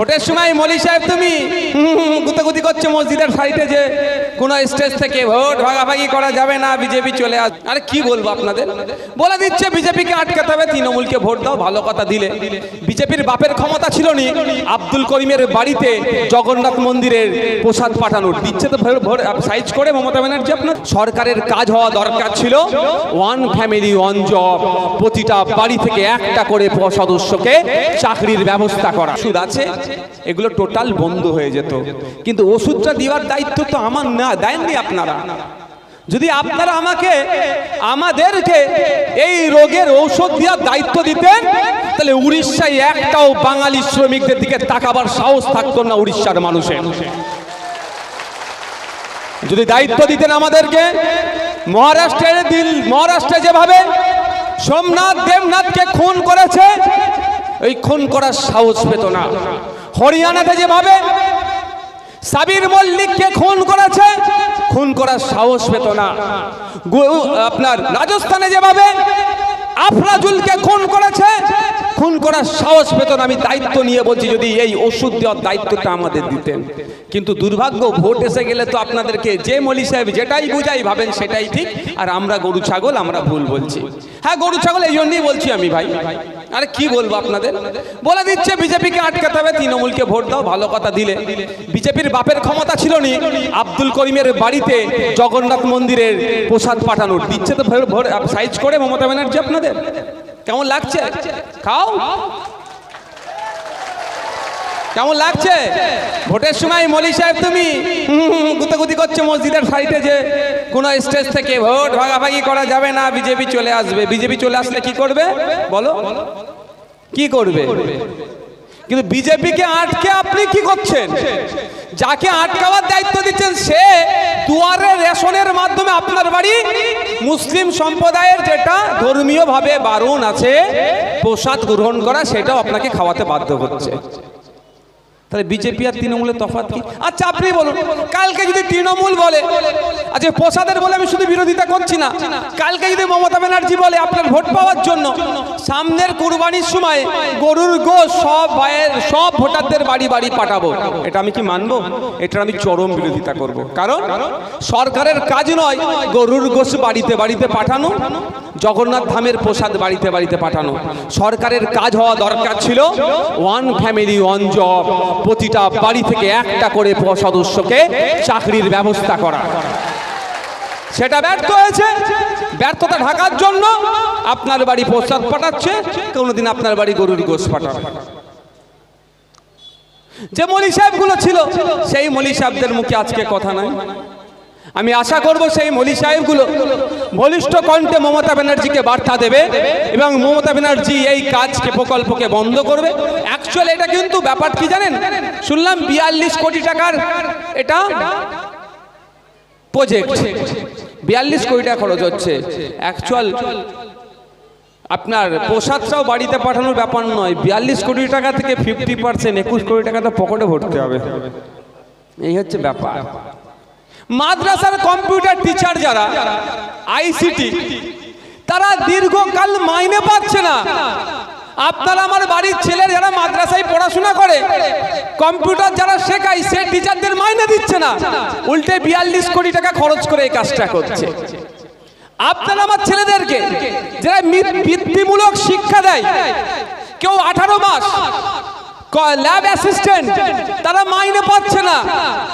ভোটের সময় মলি সাহেব তুমি গুতাগুতি করছ মসজিদের সাইডে যে কোনো স্টেজ থেকে ভোট ভাগাভাগি করা যাবে না, বিজেপি চলে আস আরে কি বলব আপনাদের? বলে দিচ্ছে বিজেপিকে আটকাতে হবে, তৃণমূলকে ভোট দাও, ভালো কথা দিলে। বিজেপির বাপের ক্ষমতা ছিল নি, আব্দুল করিমের বাড়িতে জগন্নাথ মন্দিরের প্রসাদ পাঠানোর। দিচ্ছে তো ভোট সাইজ করে মমতা ব্যানার্জি আপনার। সরকারের কাজ হওয়া দরকার ছিল। ওয়ান ফ্যামিলি, ওয়ান জব, প্রতিটা বাড়ি থেকে একটা করে সদস্যকে চাকরির ব্যবস্থা করা। ওষুধ আছে, এগুলো টোটাল বন্ধ হয়ে যেত। কিন্তু ওষুধটা দেওয়ার দায়িত্ব তো আমার না। দেননি আপনারা। যদি আপনারা আমাকে, আমাদেরকে এই রোগের ঔষধ দেওয়ার দায়িত্ব দিতেন, তাহলে উড়িষ্যায় একটাও বাঙালি শ্রমিকদের দিকে তাকাবার সাহস থাকতো না উড়িষ্যার মানুষের। যদি দায়িত্ব দিতেন আমাদেরকে মহারাষ্ট্রের দিল, মহারাষ্ট্রে যেভাবে সোমনাথ দেবনাথকে খুন করেছে, ওই খুন করার সাহস পেত না। হরিয়ানাতে যেভাবে সাবির মল্লিককে খুন করেছে, খুন করার সাহস পেত না। আপনার রাজস্থানে যেভাবে আফরাজুলকে খুন করেছে, খুন করার সাহস পেত না। আমি দায়িত্ব নিয়ে বলছি, যদি এই ওষুধ দেওয়ার দায়িত্বটা আমাদের দিতেন। কিন্তু দুর্ভাগ্য, ভোট এসে গেলে তো আপনাদেরকে যে মলি সাহেব যেটাই বুঝাই ভাবেন সেটাই ঠিক, আর আমরা গরু ছাগল, আমরা ভুল বলছি। হ্যাঁ গরু ছাগল, এই জন্যই বলছি আমি ভাই। আরে কি বলব আপনাদের? বলে দিচ্ছে, বিজেপিকে আটকাতে হবে, তৃণমূলকে ভোট দাও, ভালো কথা দিলে। বিজেপির বাপের ক্ষমতা ছিল নি, আব্দুল করিমের বাড়িতে জগন্নাথ মন্দিরের প্রসাদ পাঠানোর। দিচ্ছে তো সাইজ করে মমতা ব্যানার্জি আপনাদের। কেমন লাগছে? খাও। কেমন লাগছে? ভোটের সময় মলি সাহেব তুমি গুতাগুতি করছ মসজিদের সাইডে যে কোনো স্টেজ থেকে ভোট ভাগাভাগি করা যাবে না, বিজেপি চলে আসবে। বিজেপি চলে আসলে কি করবে? বলো। কি করবে? কিন্তু বিজেপিকে আটকে আপনি কি করছেন? যাকে আটকাবার দায়িত্ব দিচ্ছেন সে দুয়ারে রেশনের মাধ্যমে আপনার বাড়ি। মুসলিম সম্প্রদায়ের যেটা ধর্মীয়ভাবে বারণ আছে, প্রসাদ গ্রহণ করা, সেটাও আপনাকে খাওয়াতে বাধ্য করছে তাহলে বিজেপি আর তৃণমূলের তফাৎ কি? আচ্ছা আপনি বলুন কালকে যদি তৃণমূল বলে আচ্ছা প্রসাদের বলে আমি শুধু বিরোধিতা করছি না। কালকে যদি মমতা ব্যানার্জি বলে আপনার ভোট পাওয়ার জন্য সামনের কুরবানির সময় গরুর গোশ সব ভাইয়ের সব ভোটারদের বাড়ি বাড়ি পাঠাবো। এটা আমি কি মানবো? এটা আমি চরম বিরোধিতা করব। কারণ সরকারের কাজ নয় গরুর গোশ বাড়িতে বাড়িতে পাঠানো জগন্নাথ ধামের প্রসাদ বাড়িতে বাড়িতে পাঠানো। সরকারের কাজ হওয়া দরকার ছিল ওয়ান ফ্যামিলি ওয়ান জব প্রতিটা বাড়ি থেকে একটা করে সদস্যকে চাকরির ব্যবস্থা করা। সেটা ব্যর্থ হয়েছে। ব্যর্থতা ঢাকার জন্য আপনার বাড়ি প্রসাদ পাঠাচ্ছে, কোনোদিন আপনার বাড়ি গরুর গোশ পাঠাবে যে মলি সাহেবগুলো ছিল, সেই মলি সাহেবদের মুখে আজকে কথা নাই। আমি আশা করব সেই মলি সাহেবগুলো বলিষ্ঠ কণ্ঠে মমতা ব্যানার্জিকে বার্তা দেবে এবং মমতা ব্যানার্জি এই কাজকে, প্রকল্পকে বন্ধ করবে। অ্যাকচুয়ালি এটা কিন্তু ব্যাপার কি জানেন? শুনলাম বিয়াল্লিশ কোটি টাকার এটা প্রজেক্ট বিয়াল্লিশ কোটি টাকা খরচ হচ্ছে। অ্যাকচুয়াল আপনার প্রসাদটাও বাড়িতে পাঠানোর ব্যাপার নয়। বিয়াল্লিশ কোটি টাকা থেকে ফিফটি পার্সেন্ট একুশ কোটি টাকা তো পকেটে ভরতে হবে। এই হচ্ছে ব্যাপার। মাদ্রাসার কম্পিউটার টিচার যারা আইসিটি তারা দীর্ঘকাল মাইনে পাচ্ছে না। আপনারা আমার বাড়ির ছেলে যারা মাদ্রাসায় পড়াশোনা করে, কম্পিউটার যারা শেখায়, সে টিচারদের মাইনে দিচ্ছে না। উল্টে বিয়াল্লিশ কোটি টাকা খরচ করে এই কাজটা করছে। আপনারা আমার ছেলেদেরকে, যারা বৃত্তিমূলক শিক্ষা দেয়, কেউ আঠারো মাস ল্যাব অ্যাসিস্ট্যান্ট তারা মাইনে পাচ্ছে না।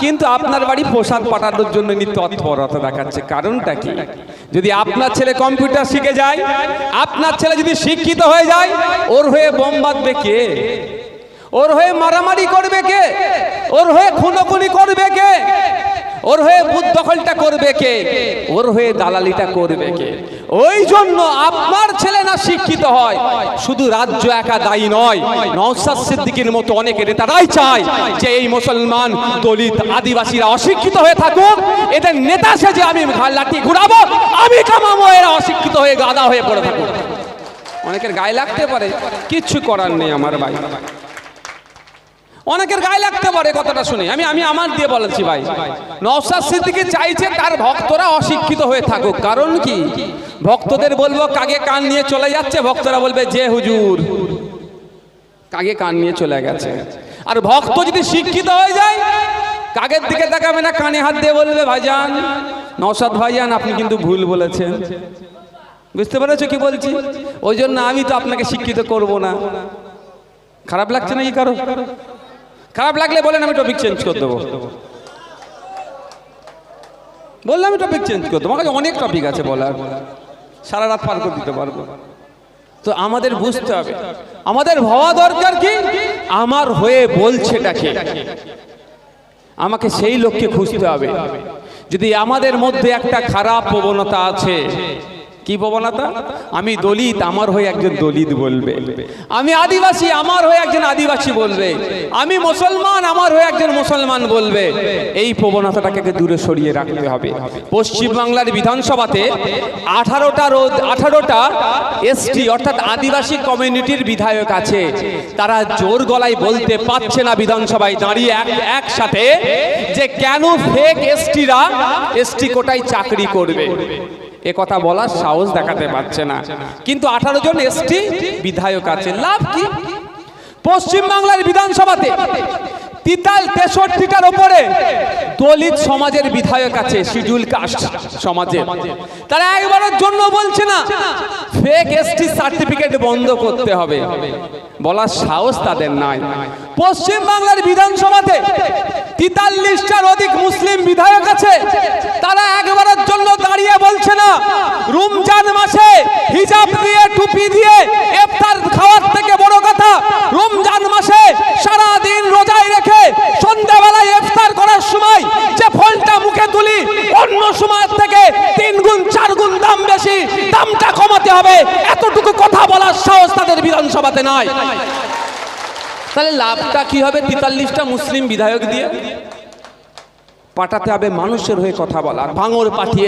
কিন্তু আপনার বাড়ি পোশাক পাঠানোর জন্য তৎপরতা দেখাচ্ছে। কারণটা কি? যদি আপনার ছেলে কম্পিউটার শিখে যায়, আপনার ছেলে যদি শিক্ষিত হয়ে যায়, ওর হয়ে বোম বাঁধবে কে? ওর হয়ে মারামারি করবে কে? ওর হয়ে খুনোখুনি করবে কে? ওর হয়ে বুথ দখলটা করবে কে? ওর হয়ে দালালিটা করবে কে? ওই জন্য আপনার ছেলে না শিক্ষিত হয়। শুধু রাজ্য একা দায়ী নয় নওসাদ সিদ্দিকীর মতো অনেক নেতারাই চায় যে এই মুসলমান দলিত আদিবাসীরা অশিক্ষিত হয়ে থাকুক। এদের নেতা সেজে আমি ঘাড় লাঠি ঘুরাবো, আমি কামাবো, এরা অশিক্ষিত হয়ে গাদা হয়ে পড়ে থাকুক। অনেকের গায়ে লাগতে পারে, কিচ্ছু করার নেই আমার ভাই। অনেকের গায়ে লাগতে পারে কথাটা শুনে। আমি আমি আমার দিয়ে বলেছি ভাই। নওসাদ সিদ্দিকি চাইছে তার ভক্তরা অশিক্ষিত হয়ে থাকুক। কারণ কি? ভক্তদের বলব, কাগে কান নিয়ে চলে যাচ্ছে। ভক্তরা বলবে, যে হুজুর, কাগে কান নিয়ে চলে গেছে। আর ভক্ত যদি শিক্ষিত হয়ে যায়, কাগের দিকে তাকাবে না, কানে হাত দিয়ে বলবে, ভাইজান নসাদ ভাইজান, আপনি কিন্তু ভুল বলেছেন। বুঝতে পেরেছ কি বলছি? ওই জন্য আমি তো আপনাকে শিক্ষিত করব না। খারাপ লাগছে না কি কারও? খারাপ লাগলে বলেন, আমি টপিক চেঞ্জ করে দেবো। বললাম, আমি টপিক চেঞ্জ করে দেবো। আমার কাছে অনেক টপিক আছে বলার। সারা রাত পার করে দিতে পারব। তো আমাদের বুঝতে হবে। আমাদের হওয়া দরকার কি? আমার হয়ে বলছে বলছেটাকে আমাকে সেই লোককে খুঁজতে হবে। যদি আমাদের মধ্যে একটা খারাপ প্রবণতা আছে কি প্রবণতা আমি দলিত, আমার হয়ে একজন দলিত বলবে। আমি আদিবাসী, আমার হয়ে একজন আদিবাসী বলবে। আমি মুসলমান, আমার হয়ে একজন মুসলমান বলবে। এই প্রবণতাটাকে দূরে সরিয়ে রাখতে হবে। পশ্চিমবাংলার বিধানসভাতে আঠারোটা রোদ, আঠারোটা এসটি, অর্থাৎ আদিবাসী কমিউনিটির বিধায়ক আছে। তারা জোর গলায় বলতে পারছে না বিধানসভায়। দাঁড়িয়ে এক, একসাথে যে কেন ফেক এসটিরা এসটি কোটায় চাকরি করবে। এ কথা বলার সাহস দেখাতে পারছে না। কিন্তু আঠারো জন এসটি বিধায়ক আছে লাভ কি? পশ্চিমবাংলার বিধানসভাতে তিতাল তেষট্টিটার ওপরে। দলিত সমাজের বিধায়ক আছে, শিডিউল কাস্ট সমাজের। তারা একবারের জন্য বলছে না ফেক এসটি সার্টিফিকেট বন্ধ করতে হবে। বলার সাহস তাদের নাই। পশ্চিম বাংলার বিধানসভাতে তেতাল্লিশটার অধিক মুসলিম বিধায়ক আছে, তারা একবারের জন্য দাঁড়িয়ে বলছে না, রমজান মাসে হিজাব দিয়ে, টুপি দিয়ে, ইফতার খাওয়ার থেকে বড় কথা, রমজান দামটা কমাতে হবে। এতটুকু কথা বলার সাহস তাদের বিধানসভাতে নাই। তাহলে লাভটা কি হবে তেতাল্লিশটা মুসলিম বিধায়ক দিয়ে? পাঠাতে হবে মানুষের হয়ে কথা বলার ভাঙর পাঠিয়ে